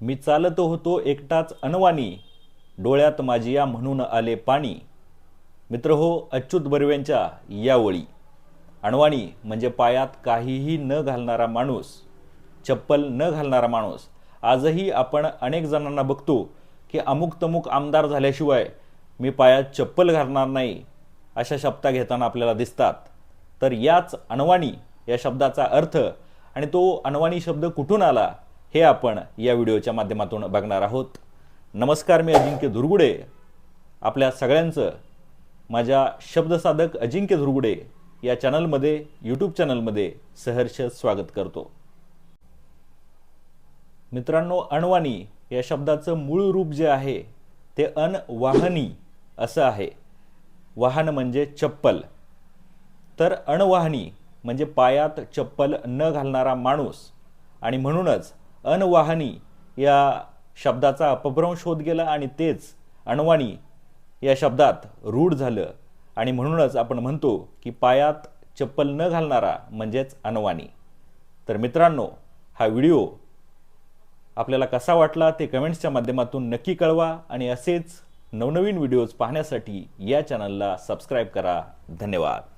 मी चालत होतो एकटाच अनवाणी. डोळ्यात माझी या म्हणून आले पाणी. मित्र हो अच्युत बर्वेंच्या या ओळी अणवाणी म्हणजे पायात काहीही न घालणारा माणूस. चप्पल न घालणारा माणूस. आजही आपण अनेक जणांना बघतो की अमुक तमुक आमदार झाल्याशिवाय मी पायात चप्पल घालणार नाही अशा शब्दा घेताना आपल्याला दिसतात. तर याच अणवाणी या शब्दाचा अर्थ आणि तो अणवाणी शब्द कुठून आला? हे आपण या व्हिडिओच्या माध्यमातून बघणार आहोत. नमस्कार मी अजिंक्य धुरगुडे. आपल्या सगळ्यांचं माझ्या शब्दसाधक अजिंक्य धुरगुडे या चॅनलमध्ये यूट्यूब चॅनलमध्ये सहर्ष स्वागत करतो. मित्रांनो अणवाणी या शब्दाचं मूळ रूप जे आहे ते अनवाहनी असं आहे. वाहन म्हणजे चप्पल. तर अणवाहनी म्हणजे पायात चप्पल न घालणारा माणूस. आणि म्हणूनच अनवाहनी या शब्दाचा अपभ्रंश होत गेला आणि तेच अणवाणी या शब्दात रूढ झालं. आणि म्हणूनच आपण म्हणतो की पायात चप्पल न घालणारा म्हणजेच अनवाणी तर मित्रांनो हा व्हिडिओ आपल्याला कसा वाटला ते कमेंट्सच्या माध्यमातून नक्की कळवा आणि असेच नवनवीन व्हिडिओज पाहण्यासाठी या चॅनलला सबस्क्राईब करा. धन्यवाद.